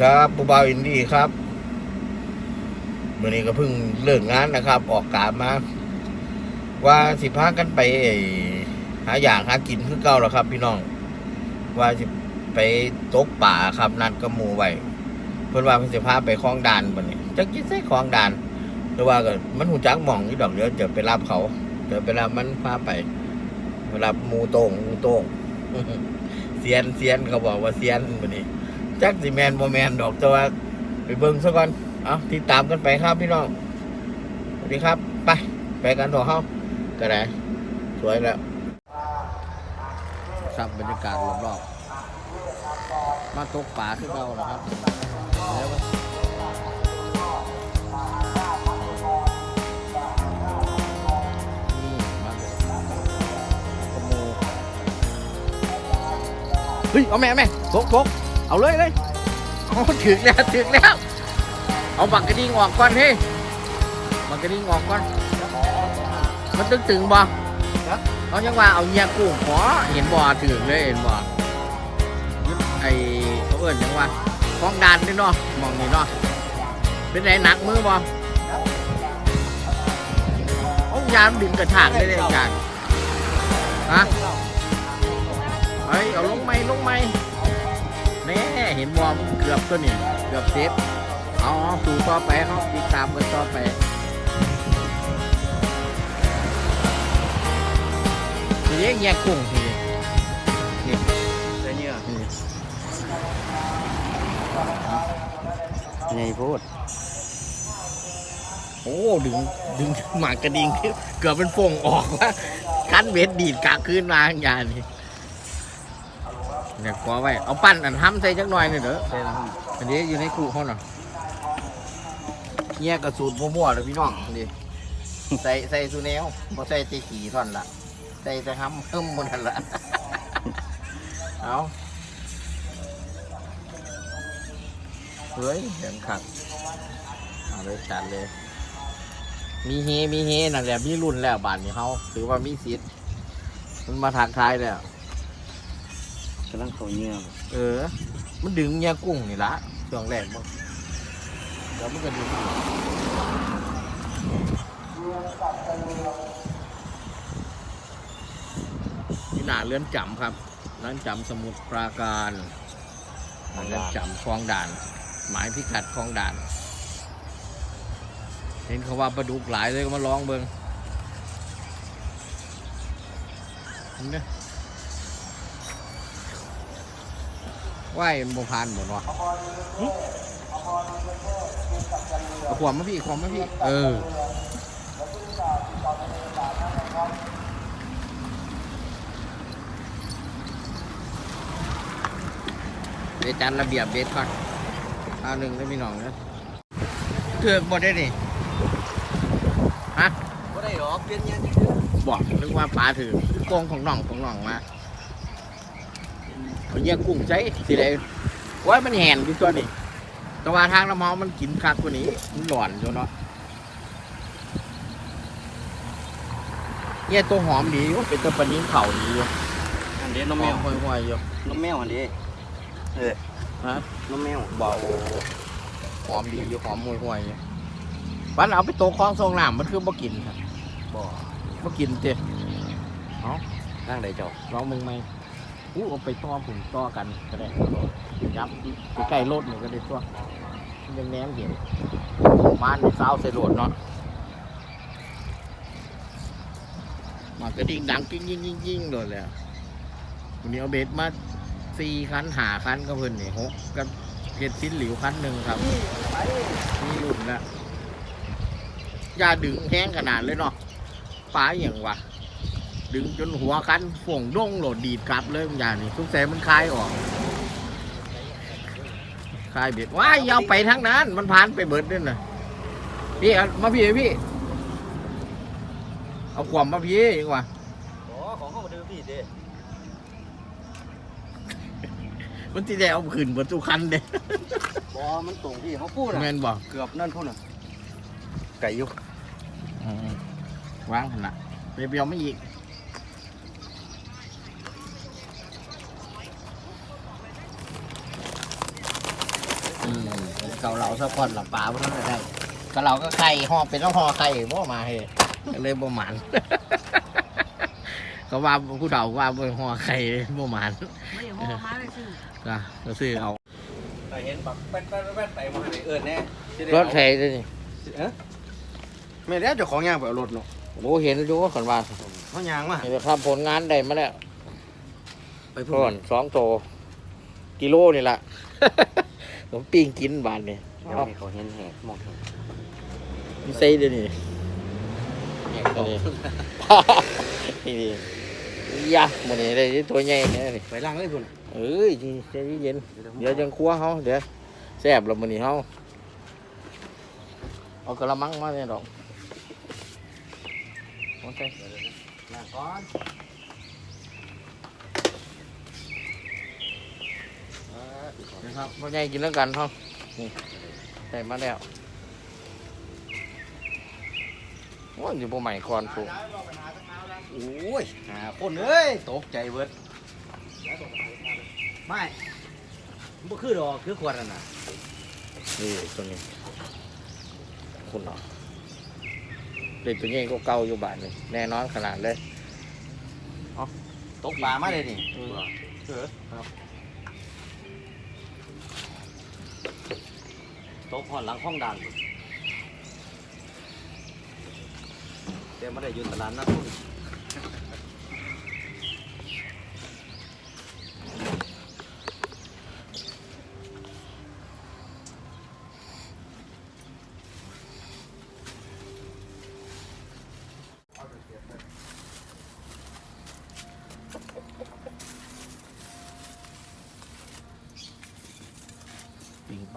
ครับปูบาวอินดี้ครับเมื่อนี้ก็เพิ่งเลิกงานนะครับ ออกกาบมา ว่าสิพากันไปหาอย่างหากินคือเก่าแล้วครับ พี่น้อง ว่าสิไปตกป่าครับนัดกับหมูไว้เพื่อนว่าเพื่นสิพาไปคลองด่านบันนี้จักกินใส่คลองด่านแต่ว่าก็มันหูจักหมองนี่ดอกเดี๋ยวจะไปรับเขาเดี๋ยวไปรับมันพาไปรับหมูโต้งหมูโต้งเซียนเซียนเขาบอกว่าเซียนบันนี้ จักสิแมนโมแมนดอกแต่ว่าไปเบิ่งซะก่อนเอาติดตามกันไปครับพี่น้องสวัสดีครับ ไปไปกันต่อเข้าก็ได้สวยแล้วครับบรรยากาศรอบๆมาตกป่าขึ้นเราแล้วครับแล้วเฮ้ยเอาแม่แม่ทกก เอาเลยเลยเอาถึงแล้วถึงแล้ว เอาบักกระดิ่งออกก่อนเฮ้ยบักกระดิ่งออกก่อน มันตึงตึงๆบ่เอายังว่าเอาเงียกุ้งขอเห็นบ่ถึงเลยเห็นบ่ยึดไอ้เขาเอิ้นยังว่าคลองดานนี่เนาะมองนี่เนาะเป็นไงหนักมือบ่เอายามดึงกระถางได้เลยอาจารย์ฮะเฮ้ยเอาลงไหมลงไหม แน่เห็นบ่มันเกือบตัวนี่เกือบเซฟเอาเอาสู่ต่อไปเขาติดตามกันต่อไปทีนี้แยกกุ้งทีนี้นี่เดี๋ยวนี้อะนี่ไงพูดโอ้ดึงดึงหมากกระดิ่งขึ้นเกือบเป็นฟงออกว่าคันเบ็ดดีดกากขึ้นมาอย่างนี้ เนี่ยกอไว้ เอาปั้นอันห้ำใส่จักหน่อยหน่อยเด้อใช่แล้วครับอันนี้อยู่ในครูเขาหน่อยแยกระสูตรมั่วๆเลยพี่น้องนี่ใส่ใส่สูแนวบ่ใส่ตีขี่ท่อนละใส่แต่ห้ำเพิ่มหมดนั่นละเอาเฮ้ยเห็นขัดเอาเลยจัดเลย มีเฮมีเฮนั่นแหละมีรุ่นแล้วบานนี้เขาถือว่ามีสิทธิ์มันมาทักทายแล้ว กำลังเขาเงี้ยเออ มันดึงเงียกุ้งนี่ละช่วงแรกมั้งแล้วมันก็ดึงที่หน้าเรือนจำครับเรือนจำสมุทรปราการเรือนจำคลองด่าน หมายพิกัดคลองด่าน เห็นเขาว่าปลาดุกหลายเลยก็มาลองเบิงเห็นไหม ว่ายมันบพานหมดวะเอาความมาพี่ความมาพี่ เออเดี๋ยวจันระเบียบเบสก่อนเอาหนึ่งได้พี่น้องนะเถือกหมดได้นี่ฮะก็ได้หรอเปลี่ยนเงี้ยบอกนึกว่าปลาถือโกงของน่องของน่องมา เอาเยี่ยกุ้งใช้สิเลยว่ามันแหนอยู่ตัวนี้แต่ว่าทางน้ำเมามันกินคักกว่านี้มันหลอนอยู่เนาะเนี่ยตัวหอมดีอยู่เป็นตัวปลานิ้งเข่าดีอยู่อันเดียวน้น้อองงแมแมววห่วยๆอยู่น้องแมวอันเดียวเออฮะน้องแมวเบาหอมดีอยู่หอมห่วยๆอยู่วันเอาไปโตวคล้องทรงน้ำมันคือบ่กินครับบ่บ่กินเจ้ร่างใดเจ้าลองมึงไหม อู้เอาไปต่อผมต่อกันก็ได้ยับใกล้ๆรถนี่ก็ได้ตัวยังแนมเห็นมานเสาวใส่รถเนาะมากระดิ่งดังกิ้งยิ่งยิ่งยิ่งโดนเลยอะวันนี้เอาเบสมาสี่คันหาคันก็เพิ่นนี่หกกับเพชรชิ้นหลิวคันหนึ่งครับนี่รุ่นละอย่าดึงแห้งขนาดเลยเนาะปลาอย่างวะ ดึงจนหัวคันฝ่งด้งโหลดดีดกลับเลยบางอย่างนี่ทุกแสมันคลายออกคลายเบ็ดว้ายอยาวไปทั้งนั้น มันผ่านไปเบิดด้วยนะพี่เอามาพี่พี่ เอาความมาพี่ดีกว่าอ๋อของเขามาดูพี่เด้มันที่ได้เอาขึ้นบนทุกคันเด้บ่มันตรงที่เขาพูดแมอะนบอกเกือบนั่นพูดอะไก่ยุกวางขนาดเปรียวไม่อีก เกาเหลาซะก่อนหลับปลาเพราะนั้นได้เกาเหลาก็ไข่ห่อเป็นต้องห่อไข่บ่มาเฮ้ก็เลยบ่หมันก็ว่าผู้เฒ่าว่าบ่ห่อไข่บ่หมันไม่ได้ห่อมาเลยสิก็ก็ซื้อเอาแต่เห็นบักแป๊ดแป๊ดแป๊ดไปมาเอิญแน่รถไถด้วยนี่เอ๊ะไม่ได้เจ้าของย่างไปเอารถเนาะโอ้เห็นอยู่ว่าขันว่าเขาย่างมานี่ครับผลงานได้มาแล้วไปก่อนสองโตกิโลนี่ละ ผมปิ้งกินบานนี่เขาเห็นแหกมองเห็นมีไส้เดี๋ยวนี้อันนี้นี่ดิยะมันนี่ได้ตัวใหญ่เนี่ยนี่ไปล่างเลยพุ่นเอ้ยใจเย็นเดี๋ยวจังครัวเขาเดี๋ยวแซ่บแล้วมันนี่เขาเอากระมังมาเนี่ยดอกโอเคล่างก่อน นะครับพ่อใหญ่กินแล้วกันเขานี่ได้มาแล้วโอ้ยอยู่บ่ใหม่ก่อนปุ๊โอ้ยหาคนเอ้ยตกใจเบิดไม่บ่คือดอกคือขวดนั่นน่ะนี่ตัวนี้คุณเนาะเด็กตัวนี้ก็เก่าอยู่บ้านนี่แน่นอนขนาดเลยตกปลามาเลยนี่อืมเออครับ ตกหอนหลังห้องด่านเดี๋ยวมาได้อยู่ตลาดนัดพุ่น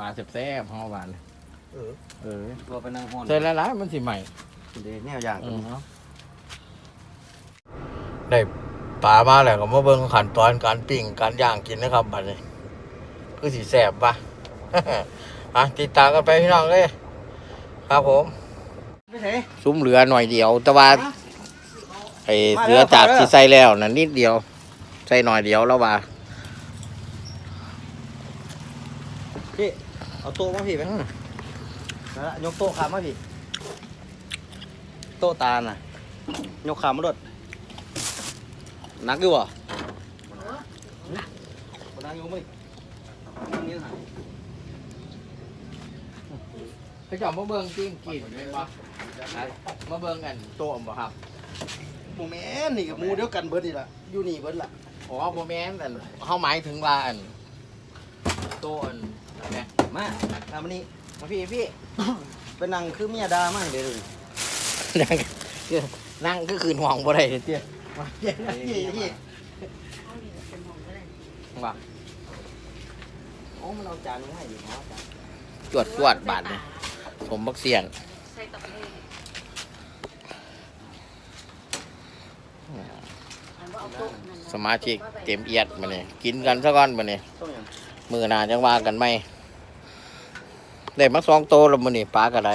าแซ่บๆห้าหวานเออเออตัวไปนั่งห้อนใส่ละลายมันสิใหม่เดี๋ยวแนวอย่างอืมเนาะได้ปลามาแล้วก็มาเบิ่งขั้นตอนการปิ้งการย่างกินนะครับบัดนี้คือสิแซ่บปะอะติดตามกันไปพี่น้องเลยครับผมไม่ใช่ซุ้มเหลือหน่อยเดียว แต่ว่าไอ้เหลือจากที่ใส่แล้วน่ะนิดเดียว ใส่หน่อยเดียวแล้วว่า พี่ เอาโต๊ะมาพี่ไปนั่นละยกโต๊ะขามาพี่ โต๊ะตาลน่ะ ยกขามาดดหนักอยู่บ่บ่หนักอยู่มั้ยนี่น่ะไปจอมมาเบิ่งปิ้งกินไหมบ่มาเบิ่งกันโต๊ะบ่ครับหมูแม่นนี่กับหมูเดียวกันเบิดนี่ล่ะอยู่นี่เบิดล่ะอ๋อบ่แม่นอันเฮาหมายถึงว่าอันโต๊ะอันแม่มาตามมานี่มาพี่พี่ไปนั่งคือเมียดามั่งเดี๋ยวดูนั่งนั่งก็คืนห่วงบ่ได้เตี้ยมาเตี้ยพี่พี่เอานี่เป็นห้องก็ได้ว่าโอ้มันเอาจานมาให้อยู่เนาะจานจวดจวดบาดนี่สมบักเสียนใส่ตับเลยอันว่าเอาโต๊ะนั่นน่ะสมาชิกเต็มเอียดมาเนี่ยกินกันซะก่อนมาเนี่ยต้องอย่างมือหนาจังว่ากันไหม ได้มาสองโตวแล้วมันนี่ปลากระไร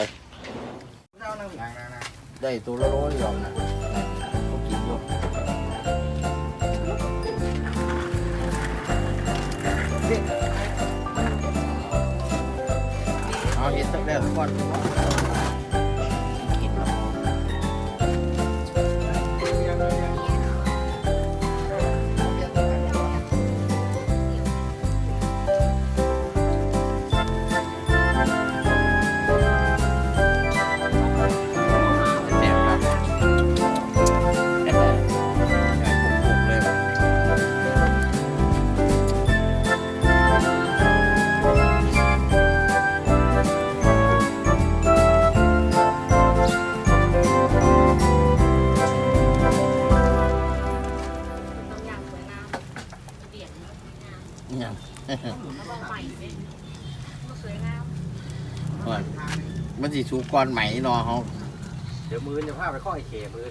ได้ตัวละโลเดียวนะเขากินอยู่เอาเห็ดสักแล้วก่อน สิสูกก่อนไหมเนอเขาเดี๋ยวมือจะพาไปข้อไอ้เขมือ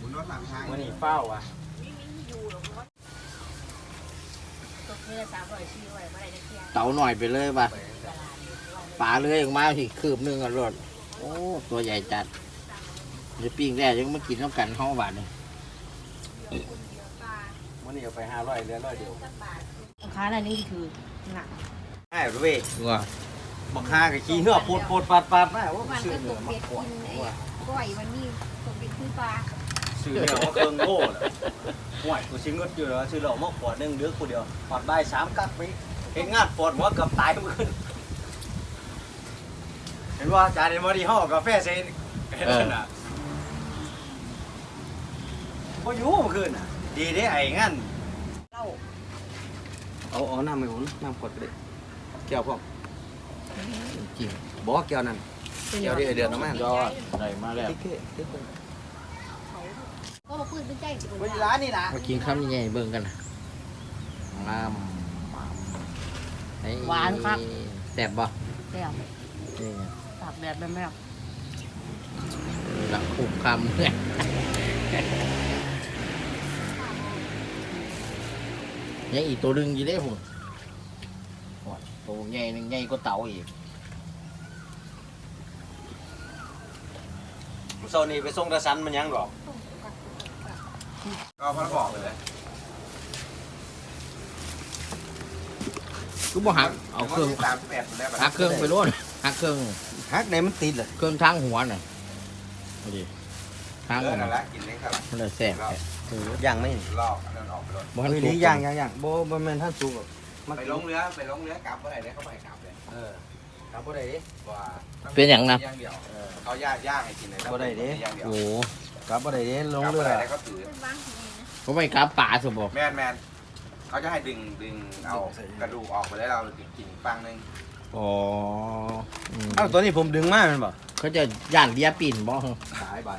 มันนี่เฝ้าอะวิ่งวิ่งอยู่หรอกเพราะว่าตกเมื่อสามร้อยสี่ร้อยเมื่อไหรจะเคลียร์เตาหน่อยไปเลยป่ะตลาดอยู่ที่ว่าปลาเลื้อยออกมาสิคืบหนึงอะรถโอ้ตัวใหญ่จัดจะปิ้งแรกยังมากินน้ำกันห้องบาทนี่มันนี่เอาไปห้าร้อยเหลือร้อยเดียวค้าอะไรนี่คือหนักใช่เว้ยว่า บักฮากับขี้เหือปวดปวดปาดปาดมาว่ามันซื้อก็ตเนื้อกมาเบ็ดขวดกินไอ้ก้อยวันนี้ตกเบ็ดคือปลาซื้อเนื้อมาเครื่องโง่เลยห่วยกูชิงเงินอยู่แล้วซื้อเหล้ามาขวดหนึงเดือกูเดียวปอดได้สามกักไปเห็นงานปวดหัวเกับตายเมื่อคืนเห็นว่าจานเดมอดีห่อกาแฟเซนเห็นนั่นน่ะพออยู่เมื่อคืนน่ะ ดีเด้ไอ้งั้นเหล้าเอาเอาน้ำไม่หุ่นน้ำขวดก็ได้แก้วพร้อม จริงบอกว่าแก้วนั่นแก้วที่ไอเดือนน้ำมันยอดได้มาแล้วติ๊กเก้ติ๊กเก้ก็มาพูดเป็นใจสิเวลานี่นะมากินข้าวยังไงเบิ่งกันนะงามไอ้หวานครับแซ่บบ่แล้วนี่ไงตากแดดแบบแบบละคุมคำเนี่ยยังอีกตัวหนึงอยู่ได้ผม ตัวใหญ่หนึงใหญ่ก็เต่าอีกโซนี่ไปส่งตะสันมันยังหรอกก็พันบอกเลยก็บ่หักเอาเครื่องสามแปดแล้วหักเครื่องไปโน่นหักเครื่องฮักไหนมันติดเลยเครื่องทางหัวน่ะดูดิทางเอหัอวนั่นแหน่ะละกินเลยครับมันเลยแซ่บแท้เออย่างไม่ลอกอันนั้นออกไปเลยบ่ทันเฮ้ยสุนี่กย่างย่างย่างโบบ่แม่นท่านสูงหรอก มันไปลงเรือไปลงเรือกลับเมื่อไหร่ได้เขาไปกลับเลยเออครับบ่ได้ดิว่าเป็นอย่างนะย่างเดียวเขาย่างย่างให้กินเลยบ่ได้เด้ ย่างเดียวโอ้ครับบ่ได้ดิลงกลับเรืเมื่ออไหร่ได้เขาถือ เป็นบ้างทีนี้นะผมไม่กล้าป่าสมบ่แมนแมนเขาจะให้ดึงดึงเอากระดูกออกไปแล้วเรากินฟังนึงอ๋ออืมเอ้าตัวนี้ผมดึงมาแม่นบ่เขาจะย่านเดียปิ่นบ่สายบาด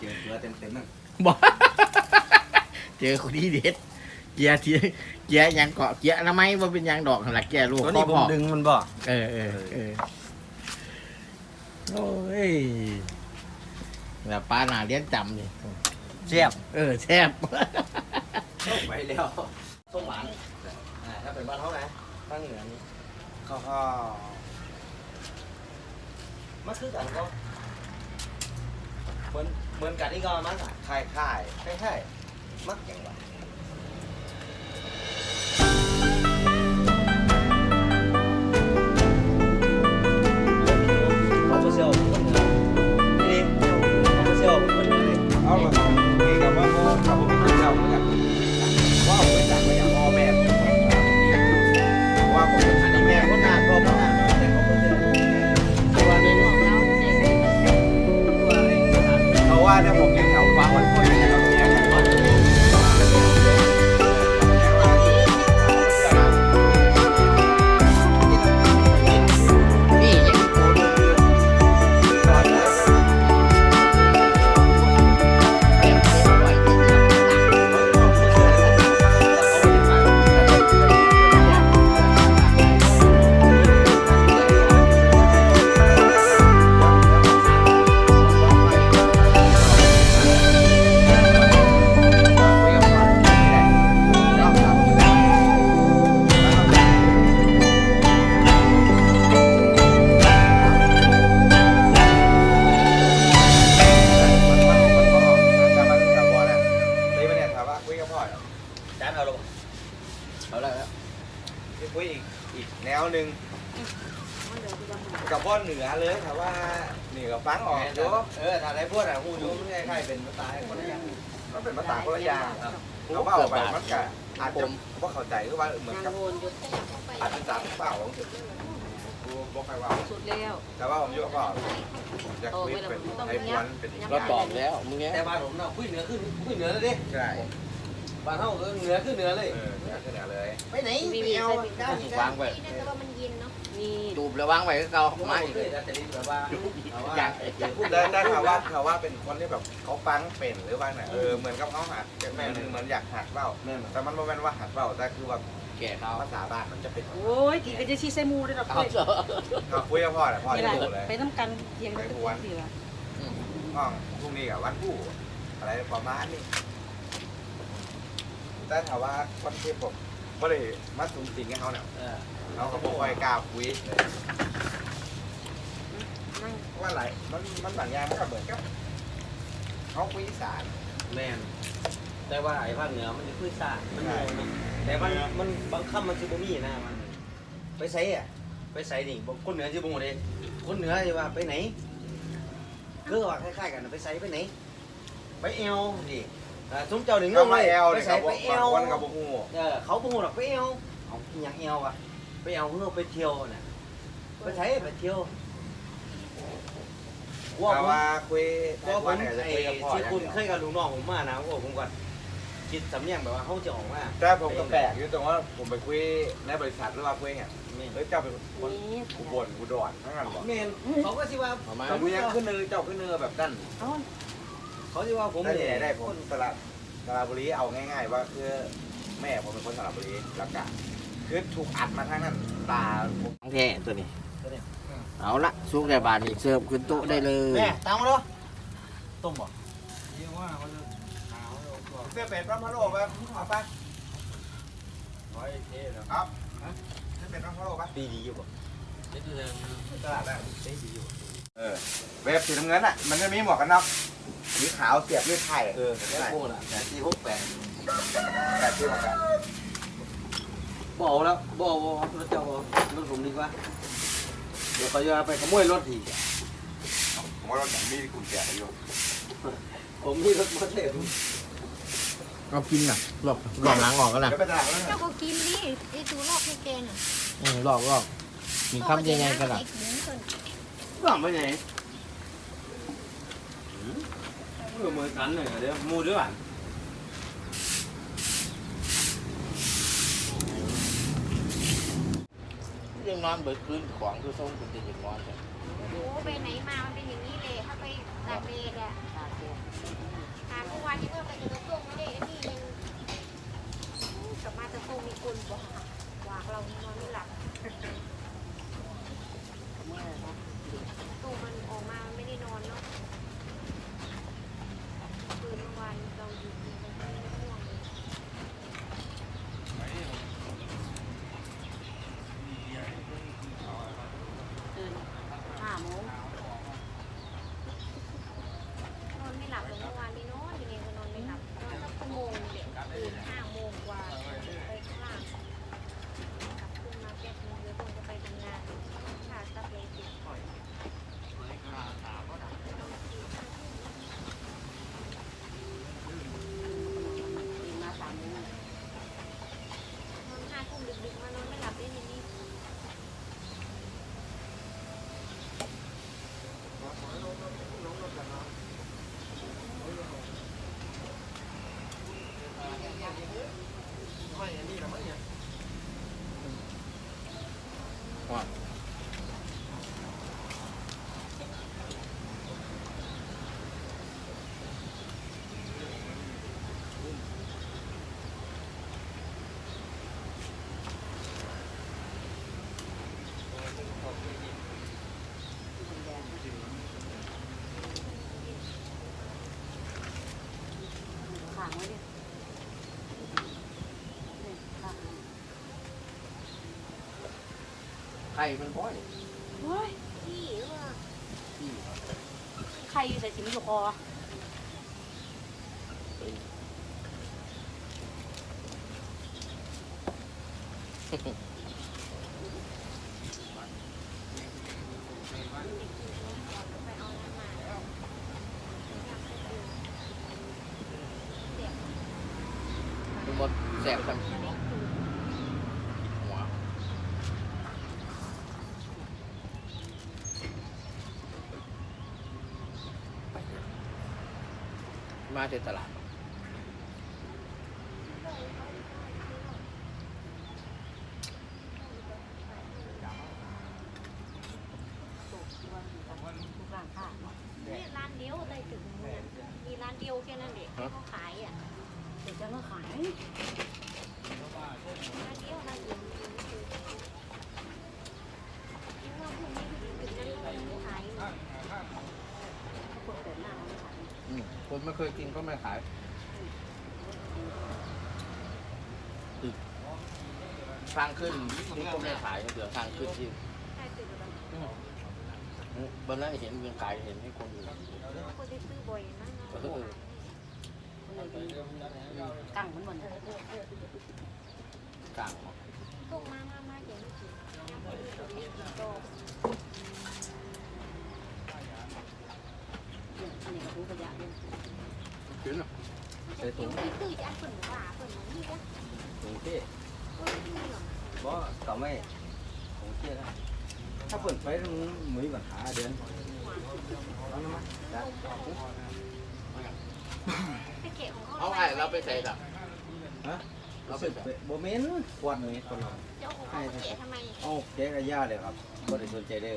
เจอเสือเต็มๆนั่นบ่ เจอคนที่เด็ด เกียร์ที่เกียร์หยังเกาะเกียร์ทำไมว่าเป็นหยังดอกหั่นล่ะแกลูกตัวนี้ผมพ่อดึงมันบ่เออเออเออโอ้ยแบบปลาหนาเลี้ยงจำนี่เสียบเออแซ่บไปแล้วส้มหวานอ่าถ้าเป็นบ้านเฮานะทางเหนือนี่เขาก็มันคือกันก็เหมือนเหมือนกันนี่ก็มันอะค่ายค่ายใช่ใช่ๆมักอย่างไร แล้ว แต่ว่าผมอยู่ก็จะคุยเป็นไอ้พวนเป็นอีกเราตอบแล้วมึงเนี้ยแต่บ้านผมเนาะคุยเหนือขึ้นคุยเหนือเลยดิใช่บ้านเฮาก็เหนือขึ้นเหนือเลยเออเหนือขึ้นเหนือเลย ไปไหนมีไปมีเอาใส่ปิดได้วางไว้นี่แต่ว่ามันเย็นเนาะนี่จูบแล้ววางไว้ก็เก่าไม่ไม่เลยแต่นี่แบบว่าอยากอยากพูดได้ได้ข่าวว่าข่าวว่าเป็นคนที่แบบเขาฟังเป็นหรือว่าเนี่ยเออเหมือนกับเขาหัดแม่เหมือนอยากหัดเบ้าแม่นแต่มันไม่เป็นว่าหัดเบ้าแต่คือว่า แก่เขาภาษาบ้านมันจะเป็นโอ้ยกี่ก็จะชี้ใส่มูได้หรอกเอาเลยเถอะเขาคุยกับพ่อแหละพ่อนี่จะแหละรู้เลยไปน้ำกันเทียงกันทุกทีละห้องพรุ่งนี้กับวันผู้อะไรประมาณนี้แต่ถามว่าคนที่ผมก็เลยมาสูงสิงให้เขาเนี่ยเออเราก็บอกว่ากล้าคุยนั่งว่าอะไรมันมันบางอย่างมันก็เหมือนกับเขาคุยอีสานแม่น แต่ว่าไอ้ภาคเหนือมันจะคุยซ่ามันโง่เนาะแต่มันมันบางคำมันสิบ่มีนะมัน ไปใช้อะ ไปใส่นี่บอกคนเหนือที่บ่งเลยคนเหนือจะว่าไปไหนก็ว่าคล้ายๆกันนะไปใส่ไปไหน ไปเอวดิอ่าสมเจ้าหนึ่งก็เรื่องมาเลยแอลไปเลยคใส่รับไปเอบางวคนกับบุ้งเออเขาบ่งหรอกไปเอวเอาอหย่างเอวอะไปเอาเพื่อไปเที่ยวน่ะไปใช้ไปเที่ยวว่าแต่ผมว่าคุยว่าผมวันเนี่ยจะไอ้คุยกับพ่อที่อย่างคุณเดียวเคยกับลุงน้องผมมานะว่าผมก่อน คิดสำเนียงแบบว่าเขาจะออกมาแต่ผมก็แปลกอยู่ตรงว่าผมไปคุยในบริษัทหรือว่าคุยเนี่ยแม่นเฮ้ยเจ้าเป็นคนอุบลอุดรทั้งนั้นบอกแม่นเขาก็สิว่าประมาณแต่มึงยังขึ้นเนื้อเจ้าขึ้นเนื้อแบบนั้นเขาสิว่าผมได้เนี่ยได้ผมสระสระบุรีเอาง่าย ๆ ว่าคือแม่ผมเป็นคนสระบุรีแล้วก็คือถูกอัดมาทั้งนั้นตาผมของแท้ตัวนี้ เอาละสุกได้บาทนี่เสิร์ฟขึ้นโต๊ะได้เลยแม่ตามมาเนาะต้มบ่เสื้อเป็ดพระพะโลไปเอาไปครับเสื้อเป็ดพระพะโลไปดีดีอยู่บ่ตลาดได้เออเว็บสีน้ำเงินอะมันจะมีหมวกกันน็อกสีขาวเสียบด้วยไข่เออแล้วพวกน่ะแต่ที่พวกแปลงแต่ที่หมวกกันบ่เอาแล้วบ่เอาบ่เอารถเจ้าบ่รถผมดีกว่าเดี๋ยวเขาจะไปขโมยรถอีกผมว่าเราจะมีกุญแจอยู่ผมมีรถมาเต็ มก็กินน่ะหลอกหลอกหลังออกกันนะเดี๋ยวไปตลาดแล้วเจ้าก็กินดิไอ้ดูรอบให้แกน่ะอืมหลอกหลอกมีคำยังไงกันล่ะไอ้กินเพิ่นว่างไปไหนเออมือกันเลยเดี๋ยวมูด้วยกันยังนอนเบิดคืนของคือส่งคุณจะยังนอนเลยโอ้ไปไหนมามันเป็นอย่างนี้เลยถ้าไปตากแดดอะหาเมื่อวานที่ว่าไปถึงกระทรวงไม่ได้ไอ้นี่ ยังกลับมาจะคงมีคนบอกวางเรานอนไม่หลับตู้มันออกมามันไม่ได้นอนเนาะคืนเมื่อวานเราอยู่มันไม่ได้ง่วงเลย ตื่นห้าโมง นอนไม่หลับเลยเมื่อวานนี้นอนยังไงก็นอนไม่หลับนอนสักชั่วโมงเดียวตื่นห้าโมงกว่าไปข้างล่างกลับขึ้นมาแป๊บนึงเดี๋ยวคงจะไปทำงานชาตับเลยติด ตื่นมาสามโมง นอนห้าทุ่มดึกๆมานอนไม่หลับได้ยังนี่ ข้างไว้ดินี่ข้าง ไข่มันบ่อยเฮ้ยพี่ว่าที่ใครอยู่ใส่สิมอยู่คอไปเอาน้ำมาอยากให้ดูเสียงมันหมดแสบทั้ง จะได้ดู หัว มาที่ตลาด ทางขึ้นนี่ก็ไม่ขายเดี๋ยวทางขึ้นที่บนนั้นเห็นเมืองขายเห็นให้คนอยู่คนที่ซื้อบ่อยนะกังเหมือนกังพวกมามามาเจ๋งจริงนี่กรู้ปรยัดเลงนาะใส่ถุงอจะคนหวาคนนี้จ้ะถุเท่ บ่ก็ไม่ถุงเท่นะถ้าเปิดไฟมันมีปัญหาเดือนเอาน้ำมันจ้ะไปเกะของเขาเอาไอ้เราไปใส่ดับฮะเราไปโบเมนขวดหนึ่งคนเราเจ้าของเขาไปเกะทำไมเอาเจ๊กระยาเลยครับบ่ได้สนใจเด้อ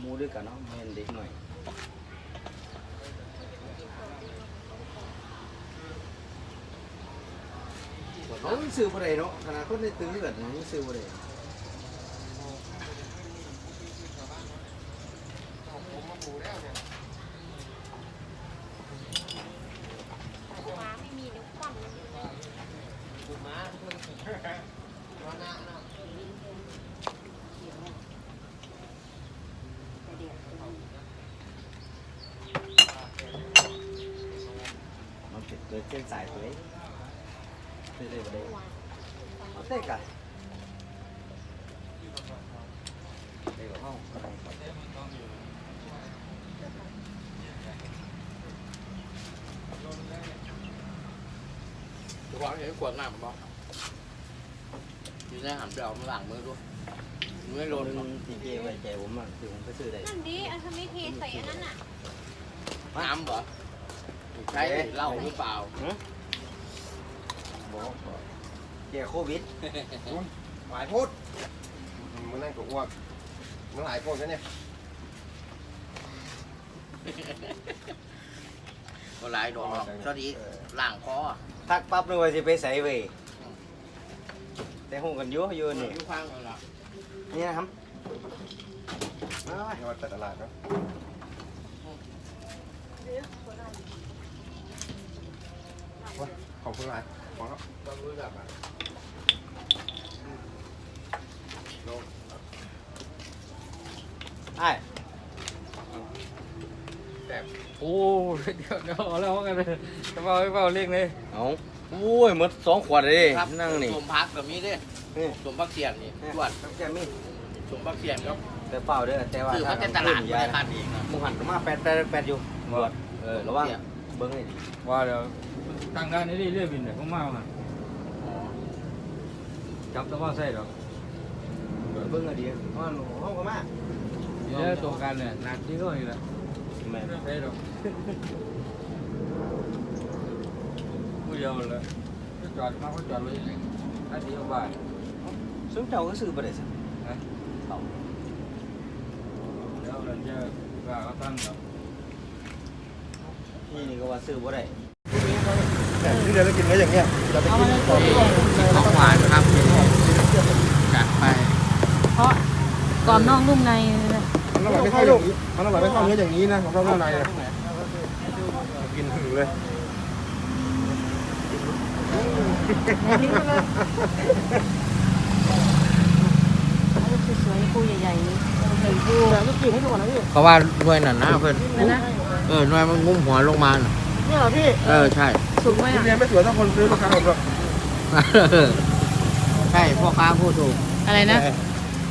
หมูด้วยกันเนาะแม่นเด็กหน่อย เขาซื้อบ่ได้เนาะขนาดคนในตื้อกันยังซื้อบ่ได้ มาไม่มีเดี๋ยวคว่ำเลย แต่เดี๋ยว มันเกิดเกิดเส้นสายตัวเองซื้อได้บ่ได้เอาเตะกันเดี๋ยวห้อง ทุกคน เห็นขวดน้ำบ่อยู่ในหันไปเอามาล้างมือด้วยมือโดโดนนทีเจไว้ใจผมอะคือผมไปซื้อได้นั่นดิอันทำไม่เทใส่อันนั้นอะน้ำบ่ใช้เหล้าหรือเปล่าบอกแกโควิดหลายโพดมันนั่งกับอ้วกมันหลายโพดกันเนี่ยก็หลายดอกหรอกสวัสดีล้างคอ ทักปั๊บนึกว่าสิไปใส่เว้ยแต่หูกันอยู่อยู่นี่อยู่ข้างกันละนี่นะครับไม่ว่าแต่ตลาดเนาะขอบคุณหลายขอบครับต้องรู้จักอะไอ้ โอ้เดี๋ยวเดี๋ยวเอาแล้วกันเลยจะเบาไม่เบาเรียกเลยเอาโอ้ยหมดสองขวดเลยครับนั่งนี่ สมพักแบบนี้เด้นี่ สมพักเสียนนี่ตรวจน้ำแก้มนี่สมพักเสียนครับแต่เปล่าเด้อแต่ว่าซื้อมาแต่ตลาดไม่ได้คันเองนะมึงหันก็มาแปดแปดแปดอยู่ขวดเออระวังเบิ้งให้ดีว่าเดี๋ยวตั้งการนี้เรียกบินเนี่ยเขามามาจับตัวว่าใส่หรอกเบิ้งให้ดีห้องห้องก็มาเดี๋ยวตัวกันเนี่ยหนักที่เขาอีกแล้ว แม่ไม่ใช่หรอกผู้เดียวเลยจอดมาเขาจอดไว้ยังไงอันเดียวบ้านซุ้มเจ้าก็ซื้อบ่ได้สินะเดี๋ยวเราจะว่าเขาตั้งหรอกนี่นี่ก็ว่าซื้อบ่ได้แต่ที่เดียวเรากินได้อย่างเงี้ยจะไปกินต่อที่ของหวานครับจัดไป เพราะกรอบนอกนุ่มในมัน อร่อยไม่เท่าอย่างนี้มันอร่อยไม่เท่าเนื้ออย่างนี้นะของเราข้างในอะกินถึงเลยสวยๆคู่ใหญ่ๆนี่แต่ก็กินให้ดูก่อนนะพี่เพราะว่าหน่วยหนาหน้าเพิ่นนะนะเออหน่วยมันงุ้มหัวลงมาน่ะนี่เหรอพี่เออใช่สูงไหมทุอะเรียนไม่สวยเท่าคนซื้อราคาผมหรอกใช่พ่อค้าพูดถูกอะไรนะ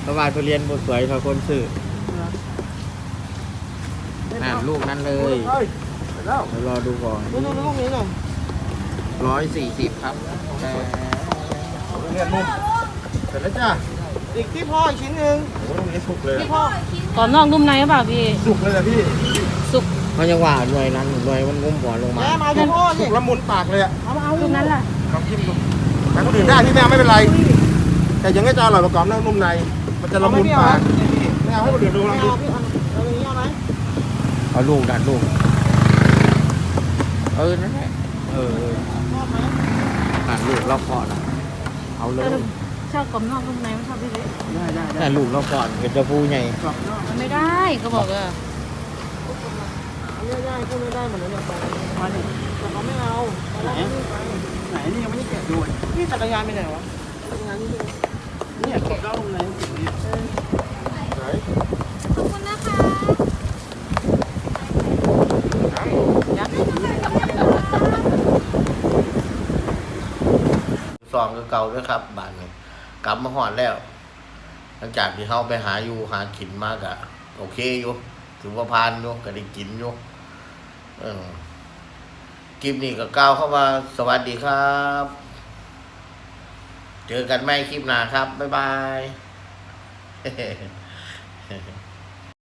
เพราะว่าทุเรียนบดสวยเท่าคนซื้อ นั่นลูกนั้นเลยเฮ้ยไปแล้วเดี๋ยวรอดูก่อนดูดูลูกนี้หน่อยร้อยสี่สิบครับแต่ทุเรียนนุ่มเสร็จแล้วจ้าอีกที่พ่ออีกชิ้นหนึ่งโอ้ลูกนี้สุกเลยพี่พ่อกรอบนอกนุ่มในหรือเปล่าพี่สุกเลยอะพี่เขายังว่าหน่วยนั้นหน่วยมันงุ้มหัวลงมาแม่มาที่พ่อสุกละมุนปากเลยอะลูกนั้นล่ะลองชิมดูแต่คนอื่นได้พี่แม่ไม่เป็นไร แต่ยังไม่จะอร่อยประกอบนั่งนุ่มใน มันจะละมุนปากไม่เอาให้คนอื่นดูลองดู เอาลูกดันลูก เออ นั่นแหละ เออดันลูกเราก่อนนะเอาเลยชอบกรอบนอกนุ่มในไม่ชอบพี่เล็กแต่ลูกเราก่อนเป็นจะพูไงมันไม่ได้ก็บอกว่าง่ายๆพูดไม่ได้เหมือนนั้นเนี่ยมาดิแต่เขาไม่เอาไหนไหนนี่ยังไม่ได้แกะดูนี่จักรยานไปไหนวะจักรยานนี่เนี่ยกดเล่าตรงไหนจุดนี้ไหน ขอบคุณนะคะ ซ องก็เก่าด้วยครับบานนี้กลับมาหอดแล้ว หลังจากที่เขาไปหาอยู่หาขินมากอะโอเคอยู่ถือว่าพานอยู่ก็ได้กินอยู่อคลิปนี้ก็ก้าวเข้ามาสวัสดีครับ เจอกันใหม่คลิปหน้าครับ บ๊ายบาย